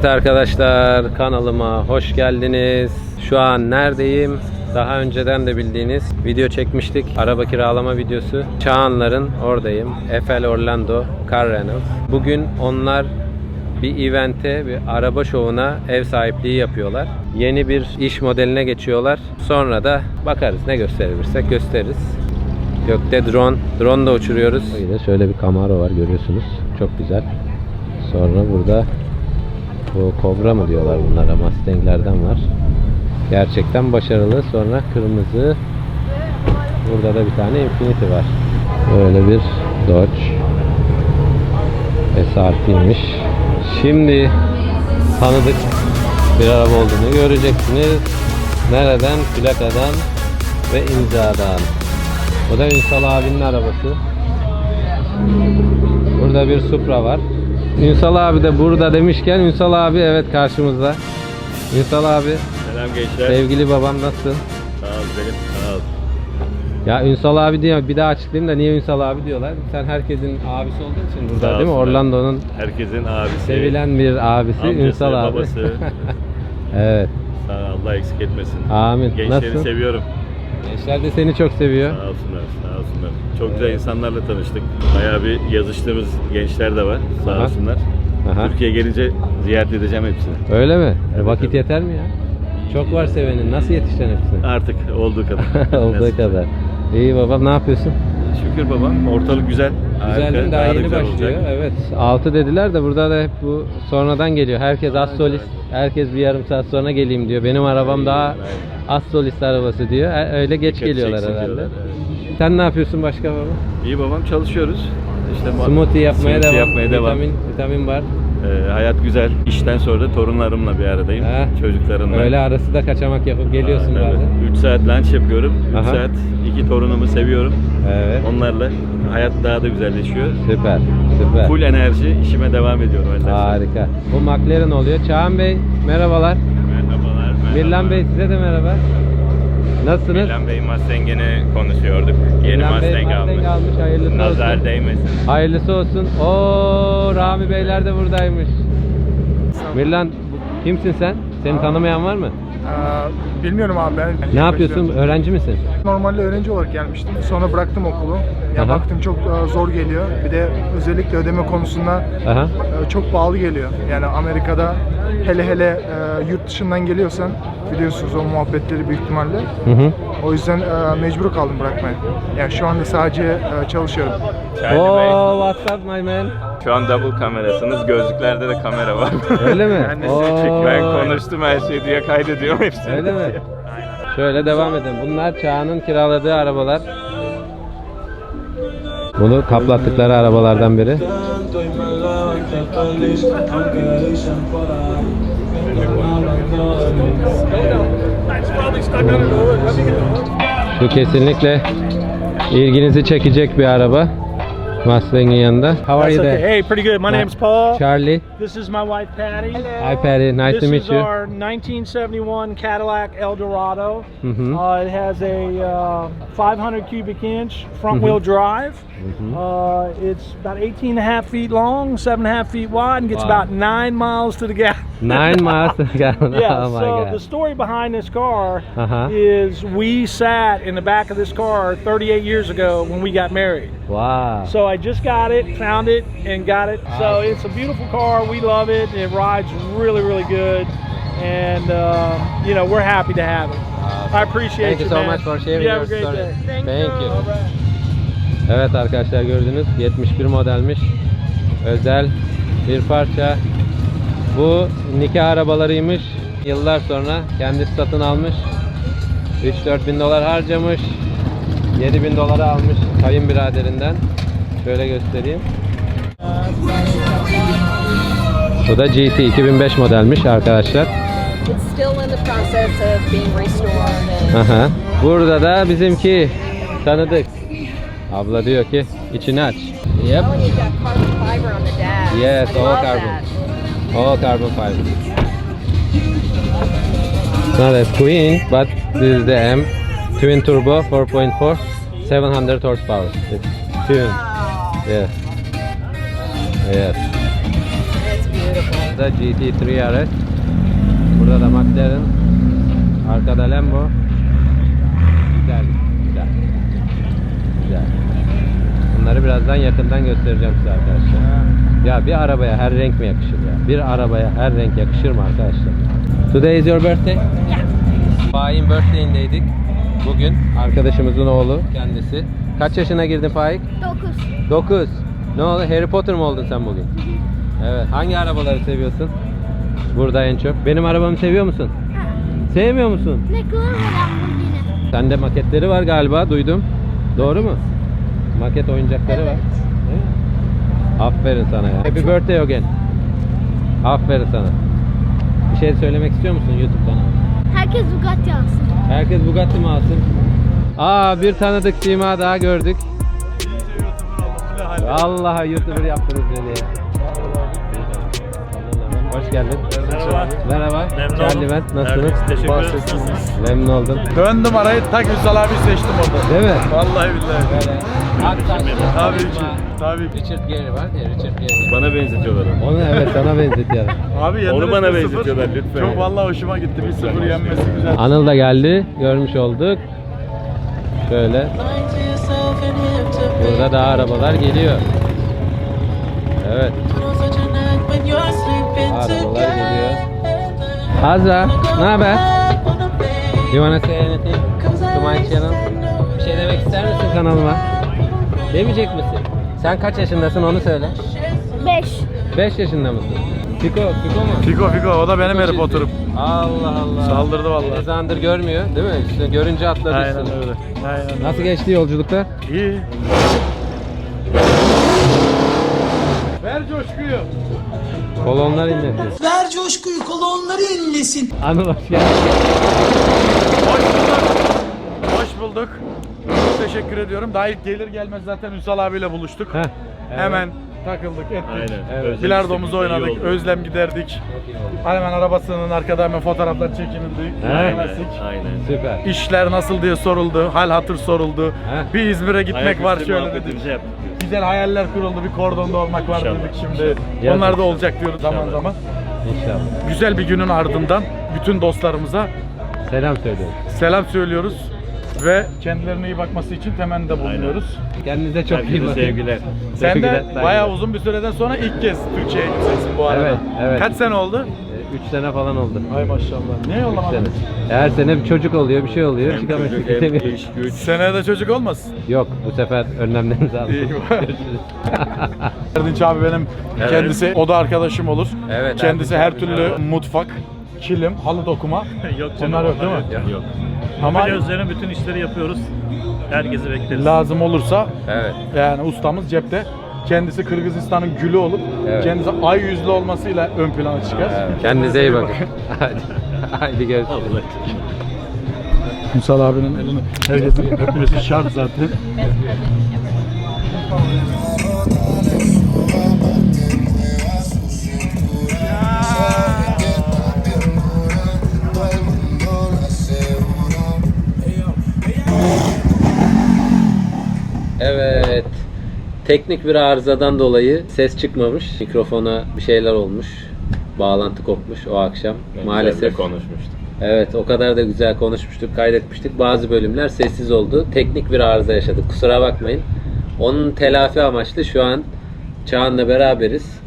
Evet arkadaşlar kanalıma hoş geldiniz. Şu an neredeyim? Daha önceden de bildiğiniz video çekmiştik. Araba kiralama videosu. Çağanların oradayım. Eiffel Orlando Car Rentals. Bugün onlar bir evente, bir araba şovuna ev sahipliği yapıyorlar. Yeni bir iş modeline geçiyorlar. Sonra da bakarız ne gösterebilirsek gösteririz. Gökte drone, drone da uçuruyoruz. Bir şöyle bir Camaro var görüyorsunuz. Çok güzel. Sonra burada bu Cobra mı diyorlar bunlara Mustang'lerden var. Gerçekten başarılı. Sonra kırmızı. Burada da bir tane Infiniti var. Böyle bir Dodge. SRT'ymiş. Şimdi tanıdık bir araba olduğunu göreceksiniz. Nereden? Plakadan ve imzadan. Bu da Ünsal abinin arabası. Burada bir Supra var. Ünsal abi de burada demişken Ünsal abi evet karşımızda. Ünsal abi Selam gençler. sevgili babam nasılsın? Sağ ol benim. Sağ ol. Ya Ünsal abi diyor bir daha açıklayayım da niye Ünsal abi diyorlar. Sen herkesin abisi olduğu için burada Sağ değil mi? Orlando'nun Herkesin abisi. sevilen bir abisi amcası, Ünsal abi. babası. evet. Sağ ol, Allah eksik etmesin. Amin. Gençleri Nasılsın? seviyorum. Gençler de seni çok seviyor. Sağ olsunlar. Sağ olsunlar. Çok güzel insanlarla tanıştık. Bayağı bir yazıştığımız gençler de var. Sağ Aha. olsunlar. Aha. Türkiye gelince ziyaret edeceğim hepsini. Öyle mi? Evet, Vakit evet. yeter mi ya? Çok var sevenin. Nasıl yetişeceksin hepsine? Artık olduğu kadar. Olduğu Nasıl? kadar. İyi babam ne yapıyorsun? Şükür babam. Ortalık güzel. Güzel Harika, değil mi? Daha, da yeni başlıyor. olacak. Evet. 6 dediler de burada da hep bu sonradan geliyor. Herkes az solist. Herkes bir yarım saat sonra geleyim diyor. Benim arabam daha az solist arabası diyor. E- Öyle geç Dikkat geliyorlar herhalde. diyorlar, evet. Sen ne yapıyorsun başka baba? İyi babam çalışıyoruz. İşte Smoothie yapmaya smoothie devam. yapmaya devam. Vitamin, vitamin var. Ee, hayat güzel. İşten sonra da torunlarımla bir aradayım. Ha. Çocuklarımla. Öyle arası da kaçamak yapıp geliyorsun Aa, bazen. 3 saat lunch yapıyorum. 3 Aha. saat iki torunumu seviyorum. Evet. Onlarla hayat daha da güzelleşiyor. Süper. Süper. Full enerji işime devam ediyorum. Harika. Bu McLaren oluyor. Çağan Bey merhabalar. Merhabalar. merhaba. Mirlan Bey size de merhaba. Nasılsınız? Mirlan Bey Mustang'ini konuşuyorduk. Yeni Mirlan Bey Mustang almış. Mustang almış. Hayırlısı Nazar olsun. değmesin. Hayırlısı olsun. Oo Rami Beyler de buradaymış. Mirlan kimsin sen? Seni tanımayan var mı? Ee, bilmiyorum abi ben. Ne yapıyorsun? Öğrenci misin? Normalde öğrenci olarak gelmiştim. Sonra bıraktım okulu. Ya Aha. baktım çok e, zor geliyor. Bir de özellikle ödeme konusunda Aha. e, çok pahalı geliyor. Yani Amerika'da hele hele e, yurt dışından geliyorsan biliyorsunuz o muhabbetleri büyük ihtimalle. Hı hı. O yüzden e, mecbur kaldım bırakmaya. Yani şu anda sadece e, çalışıyorum. Oo what's up my man? Şu an double kamerasınız. Gözlüklerde de kamera var. Öyle mi? ben de sizi çekiyorum. Ben Oo. konuştum her şeyi diye kaydediyorum hepsini. Öyle mi? Şöyle devam edelim. Bunlar Çağan'ın kiraladığı arabalar. Bunu kaplattıkları arabalardan biri. Şu kesinlikle ilginizi çekecek bir araba. Mustang'in yanında. How are That's you okay. there? Hey, pretty good. My name's Paul. Charlie. This is my wife Patty. Hi Patty. Nice this to meet you. This is our 1971 Cadillac Eldorado. Mhm. Uh, it has a uh, 500 cubic inch front Mm-hmm. wheel drive. Uh, it's about 18 and a half feet long, seven and a half feet wide, and gets Wow. about nine miles to the gallon. Nine miles to. Yeah, oh so god. the story behind this car Uh-huh. is we sat in the back of this car 38 years ago when we got married. Wow. So I just got it, found it, and got it. So it's a beautiful car. We love it. It rides really, really good, and uh, you know we're happy to have it. I appreciate Thank you you, so man. much for sharing You have a great story. day. Thank you. All right. Evet arkadaşlar gördünüz 71 modelmiş. Özel bir parça. Bu nikah arabalarıymış. Yıllar sonra kendisi satın almış. 3-4 bin dolar harcamış. 7 bin dolara almış kayınbiraderinden. Şöyle göstereyim. Bu da GT 2005 modelmiş arkadaşlar. Aha. Burada da bizimki tanıdık. Abla diyor ki içini aç. Yep. Yes, all carbon. All carbon fiber. It's not as clean, but this is the M twin turbo 4.4, 700 horsepower. It's tuned. Yes. Yes. Burada GT3 RS. Burada da McLaren. Arkada Lambo. Güzel, güzel. Güzel. Bunları birazdan yakından göstereceğim size arkadaşlar. Ya bir arabaya her renk mi yakışır ya? Bir arabaya her renk yakışır mı arkadaşlar? Today is your birthday? Yeah. Faik'in birthday'indeydik. Bugün arkadaşımızın oğlu kendisi. Kaç yaşına girdin Faik? 9. 9. Ne oldu? Harry Potter mı oldun sen bugün? Evet. Hangi arabaları seviyorsun? Burada en çok. Benim arabamı seviyor musun? Sevmiyor musun? Ne kadar Lamborghini. Sende maketleri var galiba duydum. Doğru mu? Maket oyuncakları var. Aferin sana ya. Happy birthday again. Aferin sana. Bir şey söylemek istiyor musun YouTube kanalı? Herkes Bugatti alsın. Herkes Bugatti mi alsın? Aa bir tanıdık sima daha gördük. Vallahi YouTuber yaptınız beni ya. Hoş geldin. Merhaba. Merhaba. Memnun Charlie oldum. ben. Nasılsınız? Teşekkür ederiz. Memnun oldum. Döndüm arayı tak Ünsal abi seçtim orada. Değil mi? Vallahi billahi. Böyle Aktaş, Tabii ki. Tabii ki. Richard Gere var ya Richard Gere. Bana benzetiyorlar onu. Onu evet sana benzetiyorum. Abi yendiniz Onu bana 1-0. benzetiyorlar lütfen. Çok vallahi hoşuma gitti. 1-0 yenmesi güzel. Anıl da geldi. Görmüş olduk. Şöyle. Burada daha arabalar geliyor. Evet. Arabalar geliyor. Azra, ne haber? You wanna say anything to my channel? Bir şey demek ister misin kanalıma? Demeyecek misin? Sen kaç yaşındasın onu söyle. 5. 5 yaşında mısın? Fiko, Fiko mu? Fiko Fiko o da benim Harry Potter'ım. Allah Allah. Saldırdı vallahi. Ne zamandır görmüyor değil mi? İşte görünce atladı Aynen üstüne. öyle. Aynen. Nasıl geçti yolculuklar? İyi. Ver coşkuyu. Kolonlar inlesin. Ver coşkuyu kolonları inlesin. Anıl hoş geldin. Hoş bulduk. Hoş bulduk. Çok teşekkür ediyorum. Daha ilk gelir gelmez zaten Ünsal abiyle buluştuk. Heh, evet. Hemen takıldık ettik. Aynen. Evet. Özlemiştik, Bilardomuzu oynadık, oldu. özlem giderdik. Hemen arabasının arkada hemen fotoğraflar çekinildi. Aynen. Klasik. Aynen. Süper. İşler nasıl diye soruldu, hal hatır soruldu. Heh. Bir İzmir'e gitmek Ayaküstü var şöyle dedik. muhabbetimizi yaptık. Güzel hayaller kuruldu, bir kordonda olmak var İnşallah. dedik şimdi. Yaz Onlar da inşallah. olacak diyoruz zaman İnşallah. zaman. İnşallah. Güzel bir günün ardından bütün dostlarımıza Selam söylüyorum. selam söylüyoruz ve kendilerine iyi bakması için temennide bulunuyoruz. Kendinize çok iyi bakın. sevgiler. Sen Sevgiler, de saygılar. bayağı uzun bir süreden sonra ilk kez Türkiye'ye gideceksin bu arada. Evet, evet. Kaç sene oldu? 3 sene falan oldu. Ay maşallah. Niye Üç yollamadın? sene. Her sene bir çocuk oluyor, bir şey oluyor. Hem Çıkamıyoruz, çocuk hem iş güç. Seneye de çocuk olmasın. Yok, bu sefer önlemlerimizi aldık. İyi. Görüşürüz. Erdinç abi benim Evet. kendisi o da arkadaşım olur. Evet, Kendisi Erdinç her abi, türlü merhaba. mutfak, kilim, halı dokuma. Yok canım. Bunlar yok değil mi? Yok. Ama üzerine bütün işleri yapıyoruz. Herkesi bekleriz. lazım olursa evet. yani ustamız cepte. Kendisi Kırgızistan'ın gülü olup Evet. kendisi ay yüzlü olmasıyla ön plana çıkar. Evet, Kendinize iyi bakın. Hadi. Haydi görüşürüz. Allah Ünsal abinin elini herkesin öpmesi şart zaten. Teknik bir arızadan dolayı ses çıkmamış. Mikrofona bir şeyler olmuş. Bağlantı kopmuş o akşam. Maalesef. Maalesef konuşmuştuk. Evet o kadar da güzel konuşmuştuk, kaydetmiştik. Bazı bölümler sessiz oldu. Teknik bir arıza yaşadık. Kusura bakmayın. Onun telafi amaçlı şu an Çağan'la beraberiz.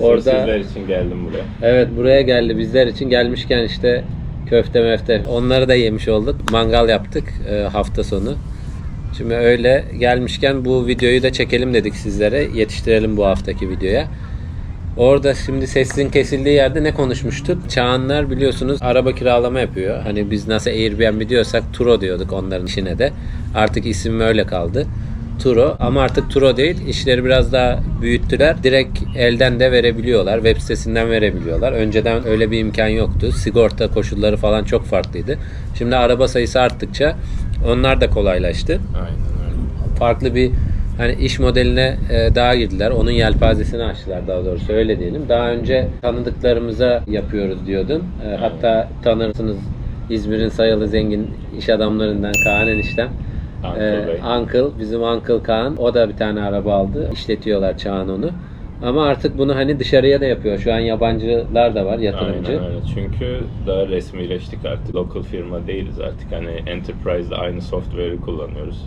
Orada... Orada Sizler için geldim buraya. evet buraya geldi bizler için gelmişken işte köfte mefte onları da yemiş olduk. Mangal yaptık e, hafta sonu. Şimdi öyle gelmişken bu videoyu da çekelim dedik sizlere. Yetiştirelim bu haftaki videoya. Orada şimdi sesin kesildiği yerde ne konuşmuştuk? Çağanlar biliyorsunuz araba kiralama yapıyor. Hani biz nasıl Airbnb diyorsak Turo diyorduk onların işine de. Artık isim öyle kaldı. Turo ama artık Turo değil işleri biraz daha büyüttüler. Direkt elden de verebiliyorlar. Web sitesinden verebiliyorlar. Önceden öyle bir imkan yoktu. Sigorta koşulları falan çok farklıydı. Şimdi araba sayısı arttıkça onlar da kolaylaştı Aynen öyle. farklı bir hani iş modeline e, daha girdiler. Onun yelpazesini açtılar daha doğrusu öyle diyelim. Daha önce tanıdıklarımıza yapıyoruz diyordun. E, hatta tanırsınız İzmir'in sayılı zengin iş adamlarından Kaan eniştem. Uncle E, Bey. Uncle, bizim Uncle Kaan. O da bir tane araba aldı. İşletiyorlar Çağan onu. Ama artık bunu hani dışarıya da yapıyor. Şu an yabancılar da var yatırımcı. Aynen öyle. Çünkü daha resmileştik artık. Local firma değiliz artık. Hani Enterprise'da aynı software'i kullanıyoruz.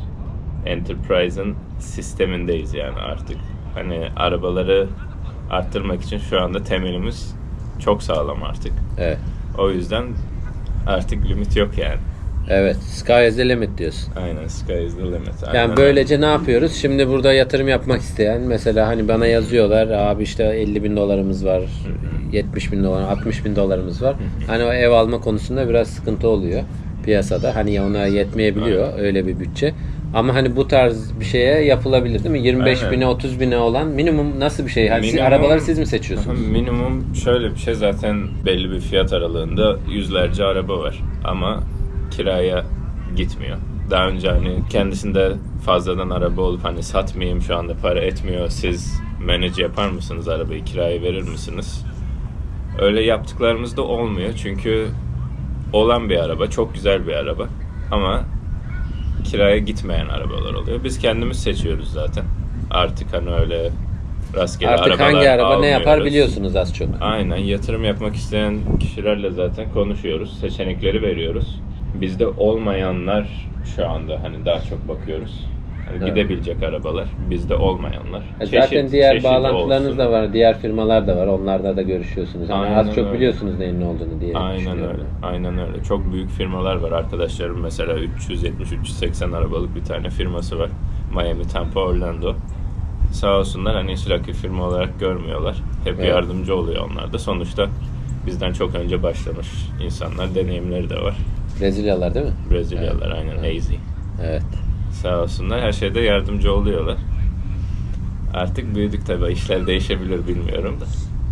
Enterprise'ın sistemindeyiz yani artık. Hani arabaları arttırmak için şu anda temelimiz çok sağlam artık. Evet. O yüzden artık limit yok yani. Evet. Sky is the limit diyorsun. Aynen sky is the limit. Yani Aynen böylece ne yapıyoruz? Şimdi burada yatırım yapmak isteyen mesela hani bana yazıyorlar abi işte 50 bin dolarımız var 70 bin dolar 60 bin dolarımız var. Hani o ev alma konusunda biraz sıkıntı oluyor piyasada. Hani ona yetmeyebiliyor öyle bir bütçe. Ama hani bu tarz bir şeye yapılabilir değil mi? 25 Aynen. bine 30 bine olan minimum nasıl bir şey? Hani siz- Minimum- arabaları siz mi seçiyorsunuz? Minimum şöyle bir şey zaten belli bir fiyat aralığında yüzlerce araba var ama kiraya gitmiyor. Daha önce hani kendisinde fazladan araba olup hani satmayayım şu anda para etmiyor siz manage yapar mısınız arabayı kiraya verir misiniz? Öyle yaptıklarımız da olmuyor çünkü olan bir araba çok güzel bir araba ama kiraya gitmeyen arabalar oluyor. Biz kendimiz seçiyoruz zaten. Artık hani öyle rastgele Artık arabalar hangi araba ne yapar almıyoruz. biliyorsunuz az çok. Aynen yatırım yapmak isteyen kişilerle zaten konuşuyoruz. Seçenekleri veriyoruz. Bizde olmayanlar şu anda hani daha çok bakıyoruz. Hani Evet. gidebilecek arabalar. Bizde olmayanlar. E Zaten Çeşit- diğer çeşit bağlantılarınız olsun. da var, diğer firmalar da var. Onlarda da görüşüyorsunuz. Hani az çok öyle. biliyorsunuz neyin ne olduğunu diye Aynen öyle. Aynen öyle. Çok büyük firmalar var. Arkadaşlarım mesela 370-380 arabalık bir tane firması var. Miami, Tampa, Orlando. Sağ olsunlar hani hiç rakip firma olarak görmüyorlar. Hep Evet. yardımcı oluyor onlar da. Sonuçta bizden çok önce başlamış insanlar. Deneyimleri de var. Brezilyalılar değil mi? Brezilyalılar aynen AZ. Evet. Sağ olsunlar her şeyde yardımcı oluyorlar. Artık büyüdük tabii. işler değişebilir bilmiyorum da.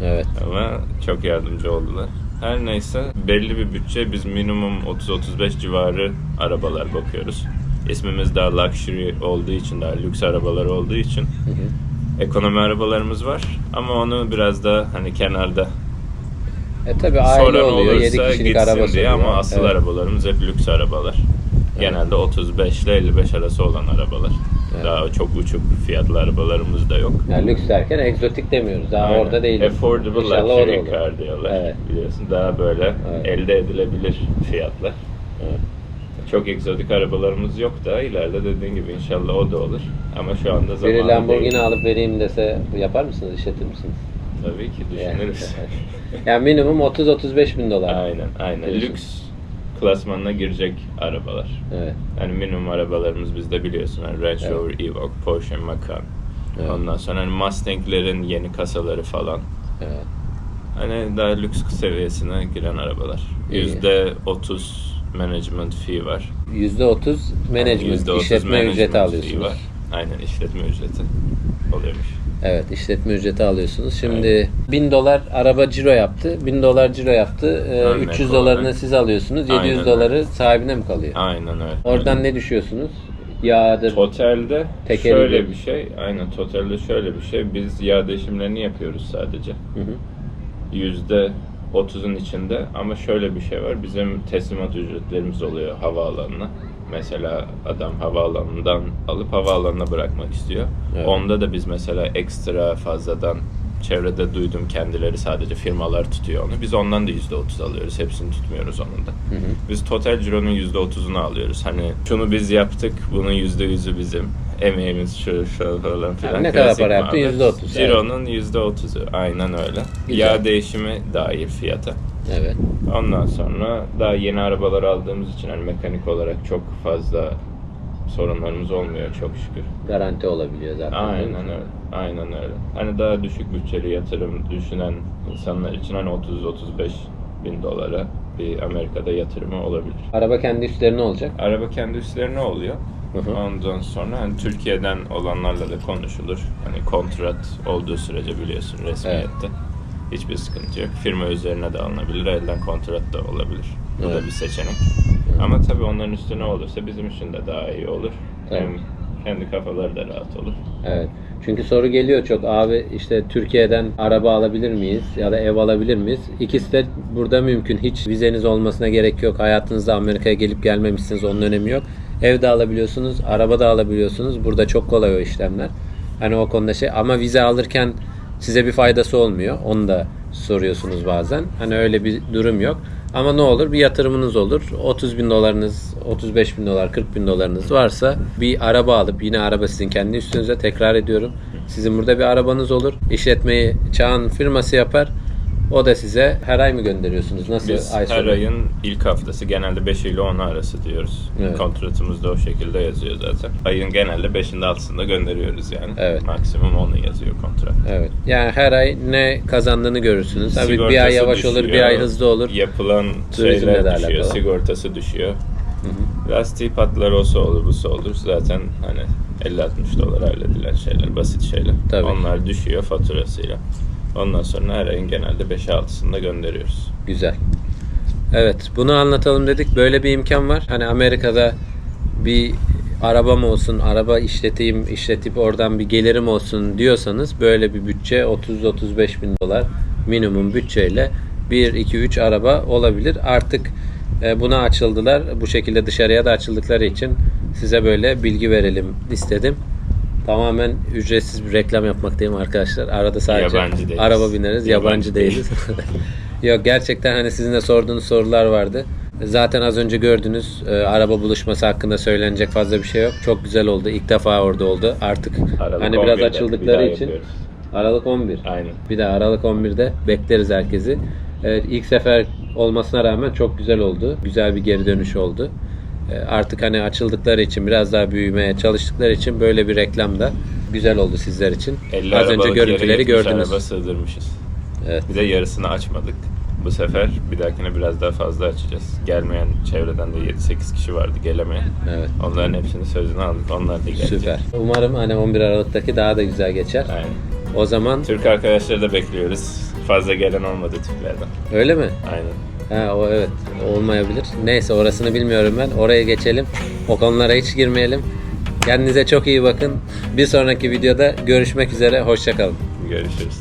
Evet. Ama çok yardımcı oldular. Her neyse belli bir bütçe biz minimum 30-35 civarı arabalar bakıyoruz. İsmimiz daha luxury olduğu için, daha lüks arabalar olduğu için ekonomi arabalarımız var. Ama onu biraz da hani kenarda E tabi aile soran oluyor. 7 olursa kişilik gitsin araba diye ama asıl Evet. arabalarımız hep lüks arabalar. Genelde 35 ile 55 arası olan arabalar. Evet. Daha çok uçuk fiyatlı arabalarımız da yok. Yani lüks derken egzotik demiyoruz. Daha Aynen. orada değil. Affordable İnşallah luxury car diyorlar. Evet. Biliyorsun daha böyle Evet. elde edilebilir fiyatlar. Evet. Çok egzotik arabalarımız yok da ileride dediğin gibi inşallah o da olur. Ama şu anda zamanı Biri Lamborghini değil. alıp vereyim dese yapar mısınız? işletir misiniz? Tabii ki Yani, düşünürüz. yani minimum 30-35 bin dolar. aynen aynen. Diyorsun. Lüks klasmanına girecek arabalar. Evet. Yani minimum arabalarımız bizde biliyorsun. Hani Range Evet. Rover Evoque, Porsche Macan. Evet. Ondan sonra hani Mustang'lerin yeni kasaları falan. Evet. Hani daha lüks seviyesine giren arabalar. Yüzde otuz management fee var. %30 management, Yüzde otuz işletme management ücreti alıyorsunuz. var. Aynen işletme ücreti oluyormuş. Evet işletme ücreti alıyorsunuz. Şimdi 1000 dolar araba ciro yaptı. 1000 dolar ciro yaptı. Ee, Örnek 300 olarak. dolarını siz alıyorsunuz. 700 Aynen doları sahibine mi kalıyor? Aynen öyle. Oradan ne düşüyorsunuz? Yağdır. Totalde Tekeri şöyle gibi. bir şey, aynen totalde şöyle bir şey. Biz yağ değişimlerini yapıyoruz sadece. Hı hı. Yüzde otuzun içinde ama şöyle bir şey var. Bizim teslimat ücretlerimiz oluyor havaalanına. Mesela adam havaalanından alıp havaalanına bırakmak istiyor. Evet. Onda da biz mesela ekstra fazladan çevrede duydum kendileri sadece firmalar tutuyor onu. Biz ondan da yüzde otuz alıyoruz. Hepsini tutmuyoruz onun da. Hı hı. Biz total cironun yüzde otuzunu alıyoruz. Hani şunu biz yaptık, bunun yüzde yüzü bizim. Emeğimiz şu şu falan filan. Yani ne kadar para yaptın? Yüzde otuz. Cironun yüzde otuzu. Aynen öyle. Güzel. Yağ değişimi dahil fiyata. Evet. Ondan sonra daha yeni arabalar aldığımız için hani mekanik olarak çok fazla sorunlarımız olmuyor çok şükür. Garanti olabiliyor zaten. Aynen öyle. Aynen öyle. Hani daha düşük bütçeli yatırım düşünen insanlar için hani 30-35 bin dolara bir Amerika'da yatırımı olabilir. Araba kendi üstlerine olacak. Araba kendi üstlerine oluyor. Hı hı. Ondan sonra hani Türkiye'den olanlarla da konuşulur. Hani kontrat olduğu sürece biliyorsun resmiyette. Hiçbir sıkıntı yok. Firma üzerine de alınabilir. Elden kontrat da olabilir. Bu Evet. da bir seçenek. Ama tabii onların üstüne olursa bizim için de daha iyi olur. Tabii. Hem kendi kafaları da rahat olur. Evet. Çünkü soru geliyor çok. Abi işte Türkiye'den araba alabilir miyiz ya da ev alabilir miyiz? İkisi de burada mümkün. Hiç vizeniz olmasına gerek yok. Hayatınızda Amerika'ya gelip gelmemişsiniz. Onun önemi yok. Ev de alabiliyorsunuz, araba da alabiliyorsunuz. Burada çok kolay o işlemler. Hani o konuda şey ama vize alırken size bir faydası olmuyor. Onu da soruyorsunuz bazen. Hani öyle bir durum yok. Ama ne olur bir yatırımınız olur. 30 bin dolarınız, 35 bin dolar, 40 bin dolarınız varsa bir araba alıp yine araba sizin kendi üstünüze tekrar ediyorum. Sizin burada bir arabanız olur. İşletmeyi Çağan firması yapar. O da size her ay mı gönderiyorsunuz? Nasıl Biz ay her sonu? ayın ilk haftası genelde 5 ile 10 arası diyoruz. Evet. Kontratımızda o şekilde yazıyor zaten. Ayın genelde 5'inde 6'sında gönderiyoruz yani. Evet. Maksimum 10'u yazıyor kontrat. Evet. Yani her ay ne kazandığını görürsünüz. Tabii bir ay Sigortası yavaş olur, bir düşüyor, ay hızlı olur. Yapılan Turizmle şeyler de düşüyor, alakalı. sigortası düşüyor. Lastiği patlar olsa olur, busa olur. Zaten hani 50-60 dolar halledilen şeyler, basit şeyler. Tabii. Onlar düşüyor faturasıyla. Ondan sonra her ayın genelde 5-6'sında gönderiyoruz. Güzel. Evet, bunu anlatalım dedik. Böyle bir imkan var. Hani Amerika'da bir arabam olsun, araba işleteyim, işletip oradan bir gelirim olsun diyorsanız böyle bir bütçe 30-35 bin dolar minimum bütçeyle 1, 2, 3 araba olabilir. Artık e, buna açıldılar. Bu şekilde dışarıya da açıldıkları için size böyle bilgi verelim istedim. Tamamen ücretsiz bir reklam yapmaktayım arkadaşlar. Arada sadece Yabancı değiliz. araba bineriz, yabancı, Yabancı değiliz. Yok gerçekten hani sizin de sorduğunuz sorular vardı. Zaten az önce gördünüz e, araba buluşması hakkında söylenecek fazla bir şey yok. Çok güzel oldu. İlk defa orada oldu. Artık Aralık hani biraz 11'de açıldıkları bir için yapıyoruz. Aralık 11. Aynen. Bir de Aralık 11'de bekleriz herkesi. Evet, ilk sefer olmasına rağmen çok güzel oldu. Güzel bir geri dönüş oldu. E, Artık hani açıldıkları için biraz daha büyümeye çalıştıkları için böyle bir reklam da güzel oldu sizler için. 50 Az önce görüntüleri 70 gördünüz. araba sığdırmışız. Evet. Bir de yarısını açmadık. Bu sefer bir dahakine biraz daha fazla açacağız. Gelmeyen çevreden de 7-8 kişi vardı gelemeyen. Evet. Onların hepsini sözünü aldık. Onlar da gelecek. Süper. Umarım hani 11 Aralık'taki daha da güzel geçer. Aynen. O zaman Türk arkadaşları da bekliyoruz. Fazla gelen olmadı Türklerden. öyle mi? Aynen. Ha o evet olmayabilir. Neyse orasını bilmiyorum ben. Oraya geçelim. O konulara hiç girmeyelim. Kendinize çok iyi bakın. Bir sonraki videoda görüşmek üzere. Hoşçakalın. Görüşürüz.